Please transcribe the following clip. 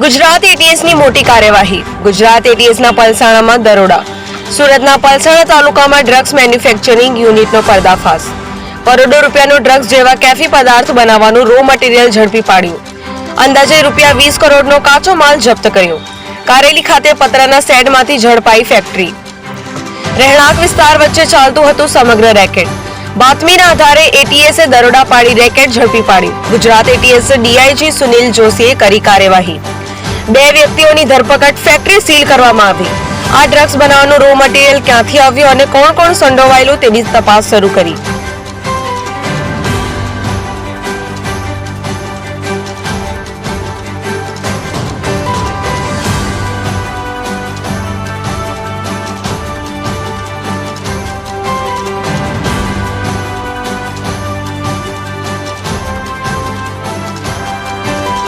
ગુજરાત એટીએસની મોટી કાર્યવાહી. ગુજરાત એટીએસના પલસાણામાં દરોડા. સુરતના પલસાણા તાલુકામાં ડ્રગ્સ મેન્યુફેક્ચરિંગ યુનિટનો પર્દાફાશ. કરોડો રૂપિયાનું ડ્રગ્સ જેવા કેફી પદાર્થ બનાવવાનું રો મટીરિયલ ઝડપી પાડ્યું. અંદાજે રૂપિયા વીસ કરોડનો કાચો માલ જપ્ત કર્યો. કારેલી ખાતે પતરાના શેડમાંથી ઝડપાઈ ફેક્ટરી રહેણાંક વિસ્તાર વચ્ચે ચાલતું હતું સમગ્ર રેકેટ બાતમીના આધારે એટીએસે દરોડા પાડી રેકેટ ઝડપી પાડ્યું ગુજરાત એટીએસ ડીઆઈજી સુનિલ જોશીએ કરી કાર્યવાહી. બે વ્યક્તિઓની ધરપકડ ફેક્ટરી સીલ કરવામાં આવી. આ ડ્રગ્સ બનાવવાનું રો મટીરિયલ ક્યાંથી આવ્યું અને કોણ કોણ સંડોવાયેલું તેની તપાસ શરૂ કરી.